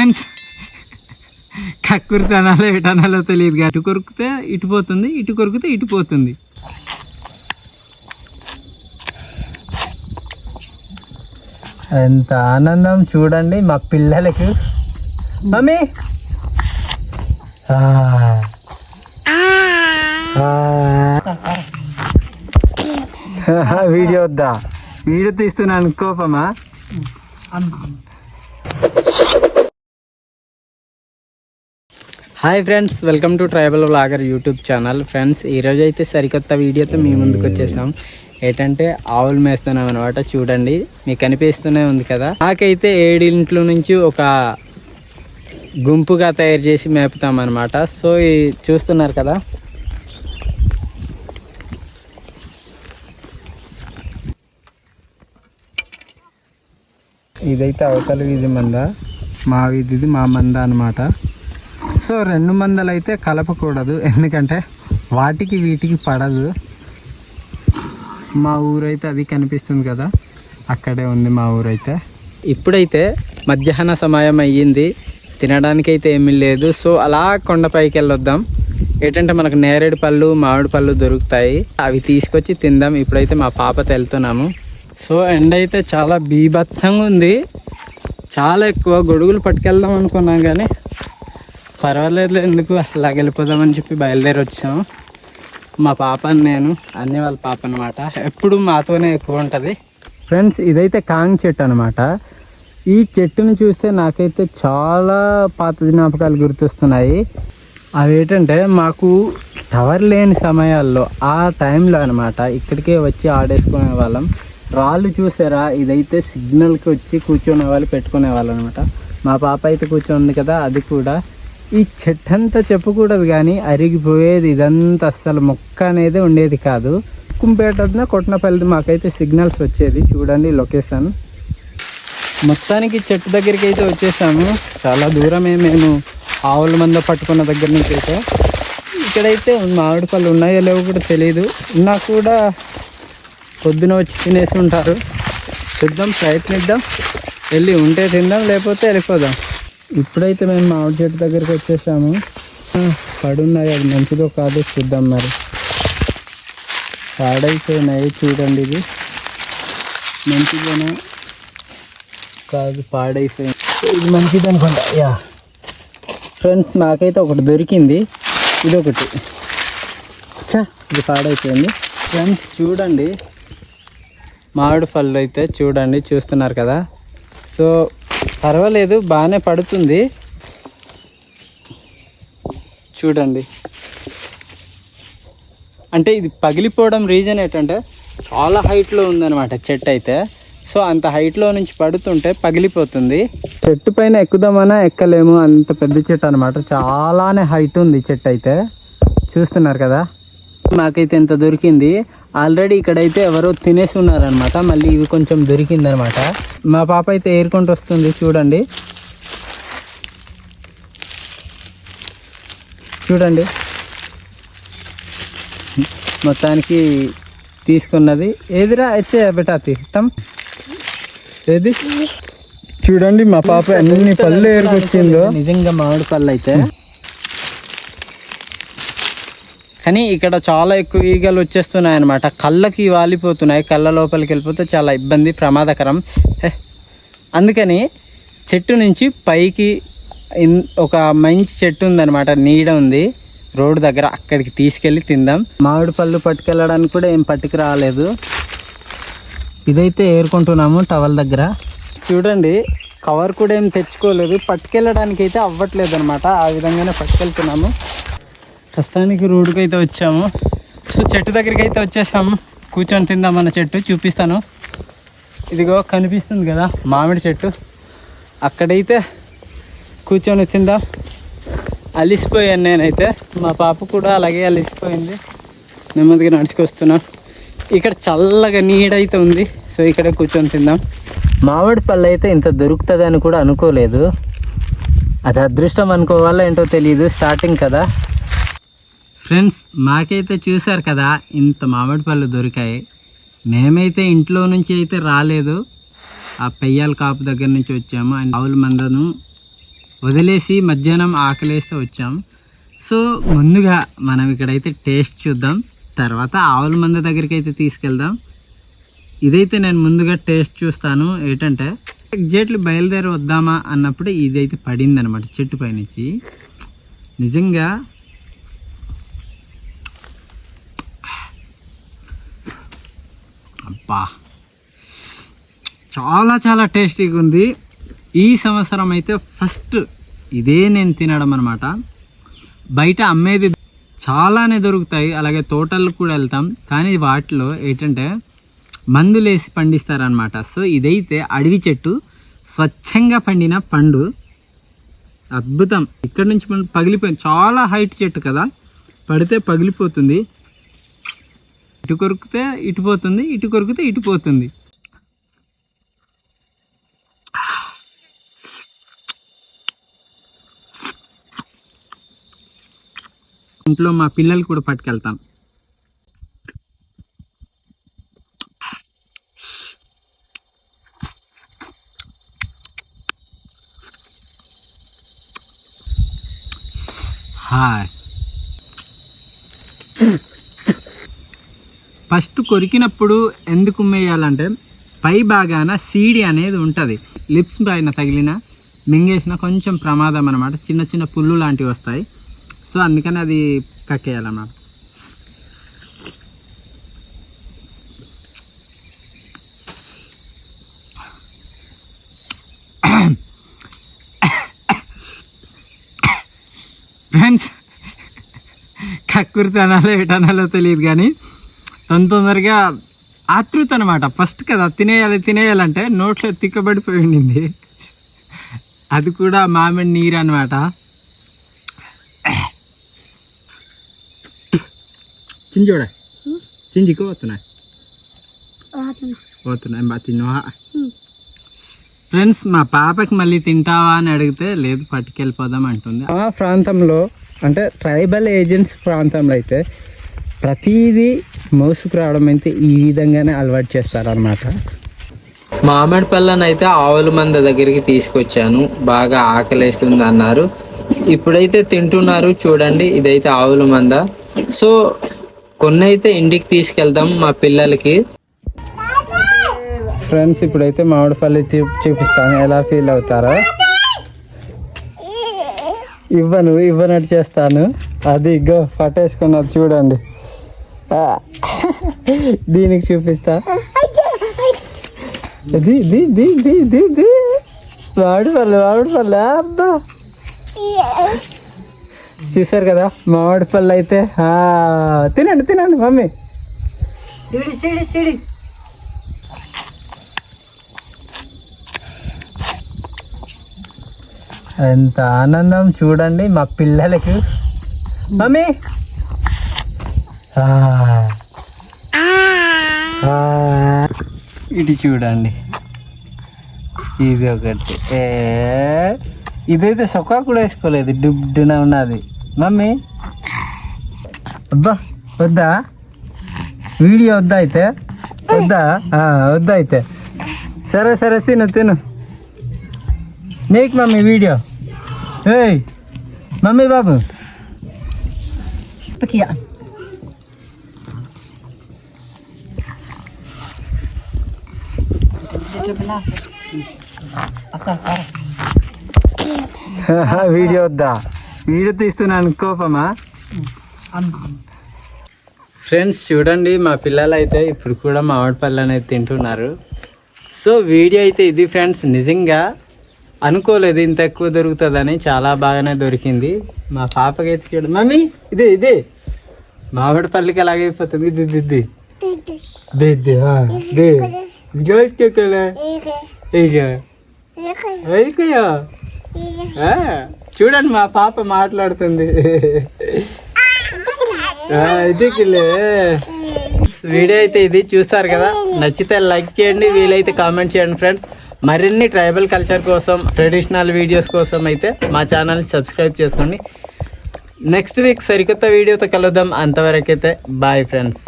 Friends కక్కురు తనాలో ఎటనాలో తెలియదు కానీ ఇటు కొరికితే ఇటు పోతుంది ఇటు కొరికితే ఇటు పోతుంది. ఎంత ఆనందం చూడండి మా పిల్లలకు. మమ్మీ! ఆ. ఆ. వీడియో వద్దా? వీడియో తీస్తున్నాను కోపమా? Hi friends welcome to tribal vlogger YouTube channel friends ఈరోజు అయితే సరికొత్త వీడియోతో మీ ముందుకు వచ్చేసాం. ఏంటంటే ఆవులు మేస్తున్నాం అనమాట చూడండి. మీకు కనిపిస్తూనే ఉంది కదా. నాకైతే ఏడింట్ల నుంచి ఒక గుంపుగా తయారు చేసి మేపుతాం అనమాట సో చూస్తున్నారు కదా. ఇదైతే అవతల వీధి మంద మా వీధిది మా మంద అనమాట సో రెండు మందలు అయితే కలపకూడదు. ఎందుకంటే వాటికి వీటికి పడదు. మా ఊరైతే అది కనిపిస్తుంది కదా. అక్కడే ఉంది మా ఊరైతే. ఇప్పుడైతే మధ్యాహ్న సమయం అయ్యింది. తినడానికి అయితే ఏమీ లేదు. సో అలా కొండపైకి వెళ్ళొద్దాం. ఏంటంటే మనకు నేరేడు పళ్ళు మామిడి పళ్ళు దొరుకుతాయి. అవి తీసుకొచ్చి తిందాం. ఇప్పుడైతే మా పాపతో వెళ్తున్నాము. సో ఎండ అయితే చాలా బీభత్సంగా ఉంది. చాలా ఎక్కువ గొడుగులు పట్టుకెళ్దాం అనుకున్నాం కానీ పర్వాలేదు ఎందుకు? అలా వెళ్ళిపోదామని చెప్పి బయలుదేరి వచ్చాము మా పాపని నేను అన్ని వాళ్ళ పాప అనమాట ఎప్పుడు మాతోనే ఎక్కువ ఉంటుంది. ఫ్రెండ్స్ ఇదైతే కాంగ్ చెట్టు అనమాట ఈ చెట్టుని చూస్తే నాకైతే చాలా పాత జ్ఞాపకాలు గుర్తొస్తున్నాయి. అవి ఏంటంటే మాకు టవర్ లేని సమయాల్లో ఆ టైంలో అనమాట ఇక్కడికే వచ్చి ఆడేసుకునే వాళ్ళం. రాళ్ళు చూసారా? ఇదైతే సిగ్నల్కి వచ్చి కూర్చునే వాళ్ళు పెట్టుకునే వాళ్ళు అనమాట మా పాప అయితే కూర్చొని కదా అది కూడా. ఈ చెట్టు అంతా చెప్పకూడదు కానీ అరిగిపోయేది ఇదంతా అస్సలు మొక్క అనేది ఉండేది కాదు. కుంపేట కొట్టనపల్లి మాకైతే సిగ్నల్స్ వచ్చేది. చూడండి లొకేషన్. మొత్తానికి చెట్టు దగ్గరికి అయితే వచ్చేసాము. చాలా దూరమే మేము ఆవుల మంద పట్టుకున్న దగ్గర నుంచి అయితే. ఇక్కడైతే మామిడి పళ్ళు ఉన్నాయో లేవో కూడా తెలియదు ఉన్నా కూడా పొద్దున వచ్చి తినేసి ఉంటారు. చూద్దాం ప్రయత్నిద్దాం. వెళ్ళి ఉంటే తిందాం లేకపోతే వెళ్ళిపోదాం. ఇప్పుడైతే మేము మామిడి చెట్టు దగ్గరికి వచ్చేసాము. పడున్నాయి అది మంచిదో కాదో చూద్దాం మరి. పాడైపోయినాయి చూడండి ఇది. మంచిదేనా కాదు పాడైపోయింది ఇది మంచిది అనుకుంటా. యా. ఫ్రెండ్స్ నాకైతే ఒకటి దొరికింది. ఇది ఒకటి చా ఇది పాడైపోయింది. ఫ్రెండ్స్ చూడండి. మామిడి పళ్ళు అయితే చూడండి చూస్తున్నారు కదా. సో పర్వాలేదు బాగానే పడుతుంది. చూడండి. అంటే ఇది పగిలిపోవడం రీజన్ ఏంటంటే చాలా హైట్లో ఉందన్నమాట చెట్టు అయితే. సో అంత హైట్లో నుంచి పడుతుంటే పగిలిపోతుంది. చెట్టు పైన ఎక్కుదామన్నా ఎక్కలేము. అంత పెద్ద చెట్టు అనమాట చాలానే హైట్ ఉంది చెట్టు అయితే. చూస్తున్నారు కదా? మాకైతే ఎంత దొరికింది. ఆల్రెడీ ఇక్కడైతే ఎవరో తినేసి ఉన్నారనమాట మళ్ళీ ఇవి కొంచెం దొరికిందనమాట మా పాప అయితే ఏరుకుంటూ వస్తుంది చూడండి. చూడండి. మొత్తానికి తీసుకున్నది. ఏదిరా అయితే బెటా తీస్తాం. ఏది? చూడండి మా పాప ఎన్ని పళ్ళు ఏరుకొచ్చిందో. నిజంగా మామిడి పళ్ళు అయితే. కానీ ఇక్కడ చాలా ఎక్కువ ఈగలు వచ్చేస్తున్నాయి అనమాట కళ్ళకి వాలిపోతున్నాయి. కళ్ళ లోపలికి వెళ్ళిపోతే చాలా ఇబ్బంది ప్రమాదకరం. హే. అందుకని చెట్టు నుంచి పైకి ఒక మంచి చెట్టు ఉందనమాట నీడ ఉంది. రోడ్డు దగ్గర అక్కడికి తీసుకెళ్ళి తిందాం. మామిడి పళ్ళు పట్టుకెళ్ళడానికి కూడా ఏం పట్టుకు రాలేదు. ఇదైతే ఏరుకుంటున్నాము టవల్ దగ్గర. చూడండి కవర్ కూడా ఏం తెచ్చుకోలేదు. పట్టుకెళ్ళడానికి అయితే అవ్వట్లేదు అనమాట ఆ విధంగానే పట్టుకెళ్తున్నాము. ప్రస్తుతానికి రోడ్డుకి అయితే వచ్చాము. సో చెట్టు దగ్గరికి అయితే వచ్చేసాము. కూర్చొని తిందామన్న చెట్టు చూపిస్తాను. ఇదిగో కనిపిస్తుంది కదా మామిడి చెట్టు. అక్కడైతే కూర్చొని తిందాం. అలిసిపోయాను నేనైతే. మా పాప కూడా అలాగే అలిసిపోయింది. నెమ్మదిగా నడుచుకొస్తున్నాం. ఇక్కడ చల్లగా నీడైతే ఉంది. సో ఇక్కడ కూర్చొని తిందాం. మామిడి పళ్ళు అయితే ఇంత అని కూడా అనుకోలేదు. అది అదృష్టం అనుకోవాలో ఏంటో తెలియదు స్టార్టింగ్ కదా. ఫ్రెండ్స్ మాకైతే చూశారు కదా ఇంత మామిడి పళ్ళు దొరికాయి. మేమైతే ఇంట్లో నుంచి అయితే రాలేదు. ఆ పెయ్యాల కాపు దగ్గర నుంచి వచ్చాము. అండ్ ఆవుల మందను వదిలేసి మధ్యాహ్నం ఆకలేస్తే వచ్చాం. సో ముందుగా మనం ఇక్కడైతే టేస్ట్ చూద్దాం. తర్వాత ఆవుల మంద దగ్గరికి అయితే తీసుకెళ్దాం. ఇదైతే నేను ముందుగా టేస్ట్ చూస్తాను. ఏంటంటే ఎగ్జాక్ట్లీ బయలుదేరి వద్దామా అన్నప్పుడు ఇదైతే పడింది అనమాట చెట్టు పైనుంచి. నిజంగా అబ్బా. చాలా చాలా టేస్టీగా ఉంది. ఈ సంవత్సరం అయితే ఫస్ట్ ఇదే నేను తినడం అనమాట బయట అమ్మేది చాలానే దొరుకుతాయి. అలాగే తోటలకు కూడా వెళ్తాం. కానీ వాటిలో ఏంటంటే మందులేసి పండిస్తారనమాట సో ఇదైతే అడవి చెట్టు స్వచ్ఛంగా పండిన పండు. అద్భుతం. ఇక్కడ నుంచి మనం పగిలిపోయింది చాలా హైట్ చెట్టు కదా. పడితే పగిలిపోతుంది. ఇటు కొరికితే ఇటు పోతుంది ఇటు కొరికితే ఇటు పోతుంది. ఇంట్లో మా పిల్లలు కూడా పట్టుకెళ్తాం. హాయ్ ఫస్ట్ కొరికినప్పుడు ఎందుకు ఉమ్మేయాలంటే పై భాగాన సీడి అనేది ఉంటుంది. లిప్స్ పైన తగిలిన మింగేసిన కొంచెం ప్రమాదం అనమాట చిన్న చిన్న పుల్లు లాంటివి వస్తాయి. సో అందుకని అది కక్కేయాలన్నమాట. ఫ్రెండ్స్ కక్కుర్తి అనాలో ఏటనాలో తెలియదు కానీ తొందర తొందరగా ఆతృత అనమాట ఫస్ట్ కదా తినేయాలి తినేయాలంటే నోట్లో తిక్కబడిపోయి ఉండింది అది కూడా మామిడి నీరు అనమాట చింజోడ చింజికి పోతున్నాయి. పోతున్నాయి. బా తిన్నావా? ఫ్రెండ్స్ మా పాపకి మళ్ళీ తింటావా అని అడిగితే లేదు పట్టుకెళ్ళిపోదాం అంటుంది. ఆ ప్రాంతంలో అంటే ట్రైబల్ ఏజెంట్స్ ప్రాంతంలో అయితే ప్రతిదీ మోసుకు రావడం అయితే ఈ విధంగానే అలవాటు చేస్తారనమాట మామిడి పళ్ళని అయితే ఆవుల మంద దగ్గరికి తీసుకొచ్చాను. బాగా ఆకలేస్తుంది అన్నారు ఇప్పుడైతే తింటున్నారు చూడండి ఇదైతే ఆవుల మంద. సో కొన్ని అయితే ఇంటికి తీసుకెళ్దాం మా పిల్లలకి. ఫ్రెండ్స్ ఇప్పుడైతే మామిడిపల్లి చూ చూపిస్తాను. ఎలా ఫీల్ అవుతారో. ఇవ్వను ఇవ్వనట్టు చేస్తాను. అది ఇగో పట్టేసుకున్నారు చూడండి. దీనికి చూపిస్తా. ది ది ది ది ది ది. మామిడిపల్లి మామిడిపల్లి అబ్బా. చూసారు కదా మామిడిపల్లి అయితే. ఆ, తినండి తినండి మమ్మీ. CD CD CD. ఎంత ఆనందం చూడండి మా పిల్లలకి. మమ్మీ. ఇటు చూడండి. ఇది ఒకటి. ఏ ఇదైతే సొక్కా కూడా వేసుకోలేదు. డుబ్బున ఉన్నది. మమ్మీ. అబ్బా వద్దా? వీడియో వద్దా అయితే? వద్దా? వద్దా అయితే. సరే సరే తిను తిను. నీకు మమ్మీ వీడియో. ఏయ్ మమ్మీ బాబు. వీడియో వద్దా? వీడియో తీస్తున్నాను కోపమా? ఫ్రెండ్స్ చూడండి మా పిల్లలు అయితే ఇప్పుడు కూడా మామిడి పళ్ళు అనేది తింటున్నారు. సో వీడియో అయితే ఇది ఫ్రెండ్స్ నిజంగా అనుకోలేదు ఇంత ఎక్కువ దొరుకుతుందని చాలా బాగానే దొరికింది. మా పాపకైతే చూడు మమ్మీ ఇదే ఇదే. మామిడి పల్లికి అలాగైపోతుంది ఇది ఇది ఇది. దే దే ఆ, దే జోక్కెక్కలే ఇక ఆ, చూడండి మా పాప మాట్లాడుతుంది. ఇదికిలే. వీడియో అయితే ఇది చూసారు కదా? నచ్చితే లైక్ చేయండి వీలైతే కామెంట్ చేయండి ఫ్రెండ్స్. మరిన్ని ట్రైబల్ కల్చర్ కోసం ట్రెడిషనల్ వీడియోస్ కోసం అయితే మా ఛానల్ని సబ్స్క్రైబ్ చేసుకోండి. నెక్స్ట్ వీక్ సరికొత్త వీడియోతో కలుద్దాం. అంతవరకు అయితే బాయ్ ఫ్రెండ్స్.